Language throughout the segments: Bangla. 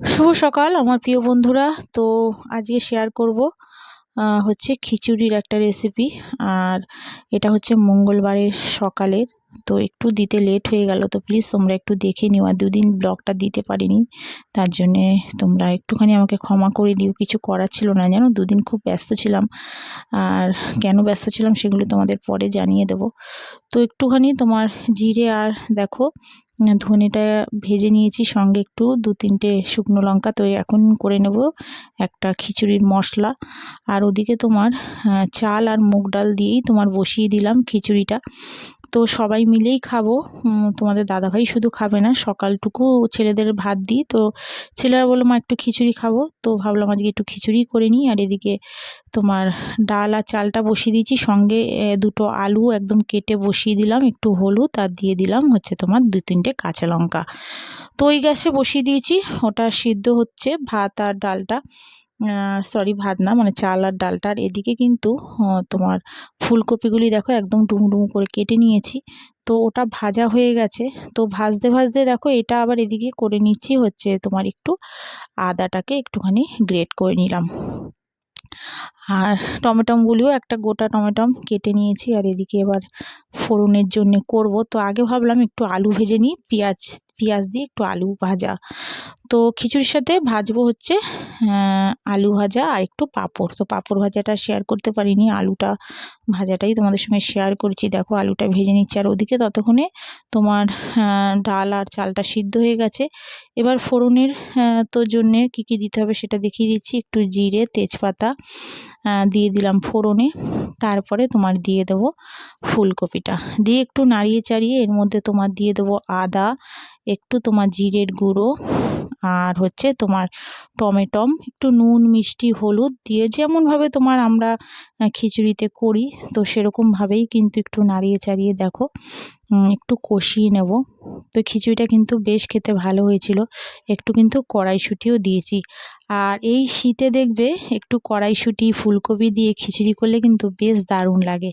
শুভ সকাল, আমার প্রিয় বন্ধুরা। তো আজকে শেয়ার করব হচ্ছে খিচুড়ির একটা রেসিপি আর এটা হচ্ছে মঙ্গলবারের সকালের তো একটু দিতে লেট হয়ে গেল তো প্লিজ তোমরা একটু দেখে নিও। আর দুদিন ব্লগটা দিতে পারিনি, তার জন্যে তোমরা একটুখানি আমাকে ক্ষমা করে দিও। কিছু করার ছিল না, জানো? দুদিন খুব ব্যস্ত ছিলাম। আর কেন ব্যস্ত ছিলাম সেগুলো তোমাদের পরে জানিয়ে দেব। তো একটুখানি তোমার জিরে আর দেখো, ধনেটা ভেজে নিয়েছি, সঙ্গে একটু দু তিনটে শুকনো লঙ্কা। তো এখন করে নেব একটা খিচুড়ির মশলা। আর ওদিকে তোমার চাল আর মুগ ডাল দিয়েই তোমার বসিয়ে দিলাম খিচুড়িটা। তো সবাই মিলেই খাব। তোমাদের দাদাভাই শুধু খাবে না, সকালটুকু ছেলেদের ভাত দিই। তো ছেলেরা বলল, মা, একটু খিচুড়ি খাব। তো ভাবলাম, আজকে একটু খিচুড়ি করে নিই। আর এদিকে তোমার ডাল আর চালটা বসিয়ে দিয়েছি। সঙ্গে দুটো আলু একদম কেটে বসিয়ে দিলাম। একটু হলুদ আর দিয়ে দিলাম হচ্ছে তোমার দু তিনটে কাঁচা লঙ্কা। তো ওই গ্যাসে বসিয়ে দিয়েছি। ওটা সিদ্ধ হচ্ছে ভাত আর ডালটা। সরি ভাত না মানে চাল আর ডালটা। আর এদিকে কিন্তু তোমার ফুলকপিগুলি দেখো একদম ডুমু ডুমু করে কেটে নিয়েছি। তো ওটা ভাজা হয়ে গেছে। তো ভাজতে ভাজতে দেখো এটা আবার এদিকে করে নিচ্ছি হচ্ছে তোমার একটু আদাটাকে একটুখানি গ্রেট করে নিলাম। আর টমেটমগুলিও একটা গোটা টমেটম কেটে নিয়েছি আর এদিকে এবার ফোড়নের জন্য করব। তো আগে ভাবলাম একটু আলু ভেজে নিই, পেঁয়াজ পেঁয়াজ দিয়ে একটু আলু ভাজা। তো খিচুড়ির সাথে ভাজবো হচ্ছে আলু ভাজা আর একটু পাঁপড়। তো পাঁপড় ভাজাটা শেয়ার করতে পারিনি, আলুটা ভাজাটাই তোমাদের সঙ্গে শেয়ার করছি। দেখো আলুটা ভেজে নিচ্ছি আর ওদিকে ততক্ষণে তোমার ডাল আর চালটা সিদ্ধ হয়ে গেছে। এবার ফোড়নের তো জন্যে কী কী দিতে হবে সেটা দেখিয়ে দিচ্ছি। একটু জিরে, তেজপাতা দিয়ে দিলাম ফোড়নে। তারপরে তোমার দিয়ে দেবো ফুলকপিটা। দিয়ে একটু নাড়িয়ে চাড়িয়ে এর মধ্যে তোমার দিয়ে দেবো আদা, একটু তোমার জিরের গুঁড়ো আর হচ্ছে তোমার টমেটম, একটু নুন, মিষ্টি, হলুদ দিয়ে যেমনভাবে তোমার আমরা খিচুড়িতে করি, তো সেরকমভাবেই কিন্তু একটু নাড়িয়ে চাড়িয়ে দেখো একটু কষিয়ে নেব। তো খিচুড়িটা কিন্তু বেশ খেতে ভালো হয়েছিল, একটু কিন্তু কড়াইশুঁটিও দিয়েছি। আর এই শীতে দেখবে একটু কড়াইশুঁটি, ফুলকপি দিয়ে খিচুড়ি করলে কিন্তু বেশ দারুণ লাগে।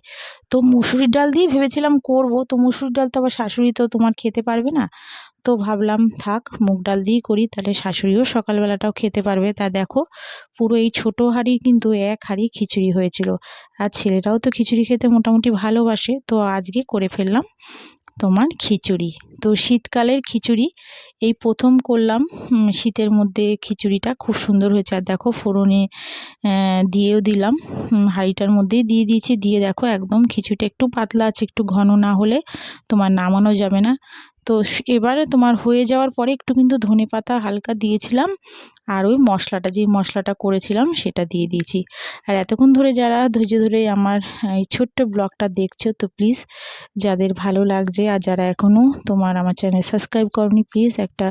তো মুসুরির ডাল দিয়ে ভেবেছিলাম করব, তো মুসুরির ডাল তো আবার শাশুড়ি তো তোমার খেতে পারবে না তো ভাবলাম থাক, মুগ ডাল দিয়েই করি। তাহলে শাশুড়িও সকালবেলাটাও খেতে পারবে। তা দেখো, পুরো এই ছোটো হাঁড়ির কিন্তু এক হাঁড়ি খিচুড়ি হয়েছিল। আর ছেলেরাও তো খিচুড়ি খেতে মোটামুটি ভালোবাসে। তো আজকে করে ফেললাম তোমার খিচুড়ি। তো শীতকালের খিচুড়ি, এই প্রথম করলাম। শীতের মধ্যে খিচুড়িটা খুব সুন্দর হয়েছে। আর দেখো, ফোড়নে দিয়েও দিলাম। হাঁড়িটার মধ্যেই দিয়ে দিয়েছি। দিয়ে দেখো, একদম খিচুড়িটা একটু পাতলা আছে, একটু ঘন না হলে তোমার নামানো যাবে না। তো এবারে তোমার হয়ে যাওয়ার পরে একটু কিন্তু ধনে পাতা হালকা দিয়েছিলাম। আর ওই মশলাটা যে মশলাটা করেছিলাম সেটা দিয়ে দিয়েছি। আর এতক্ষণ ধরে যারা ধৈর্য ধরে আমার, এই ছোট্ট ব্লগটা দেখছ, তো প্লিজ যাদের ভালো লাগছে আর যারা এখনও তোমার আমার চ্যানেল সাবস্ক্রাইব করনি, প্লিজ একটা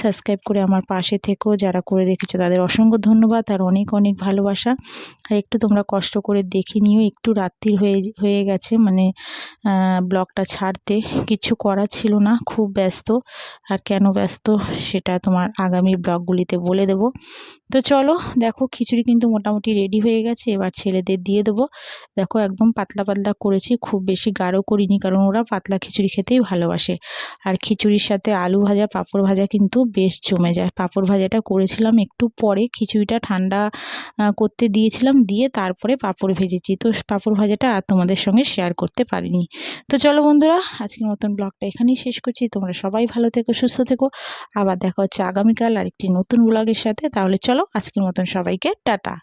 সাবস্ক্রাইব করে আমার পাশে থেকো। যারা করে রেখেছো তাদের অসংখ্য ধন্যবাদ আর অনেক অনেক ভালোবাসা। আর একটু তোমরা কষ্ট করে দেখে নিও, একটু রাত্রির হয়ে হয়ে গেছে। মানে ব্লগটা ছাড়তে কিছু করার ছিল না, খুব ব্যস্ত। আর কেন ব্যস্ত সেটা তোমার আগামী ব্লগগুলিতে বলে দেবো। তো চলো, দেখো খিচুড়ি কিন্তু মোটামুটি রেডি হয়ে গেছে, এবার ছেলেদের দিয়ে দেবো। দেখো একদম পাতলা পাতলা করেছি, খুব বেশি গাঢ় করিনি, কারণ ওরা পাতলা খিচুড়ি খেতেই ভালোবাসে। আর খিচুড়ির সাথে আলু ভাজা, পাঁপড় ভাজা কিন্তু বেশ জমে যায়। পাঁপড় ভাজাটা করেছিলাম একটু পরে, খিচুড়িটা ঠান্ডা করতে দিয়েছিলাম, দিয়ে তারপরে পাঁপড় ভেজেছি। তো পাঁপড় ভাজাটা আর তোমাদের সঙ্গে শেয়ার করতে পারিনি। তো চলো বন্ধুরা, আজকের মতন ব্লগটা এখানেই শেষ করছি। তোমরা সবাই ভালো থেকো, সুস্থ থেকো। আবার দেখা হচ্ছে আগামীকাল আরেকটি নতুন ব্লগের সাথে তাহলে চলো আজকের মতন সবাইকে টাটা।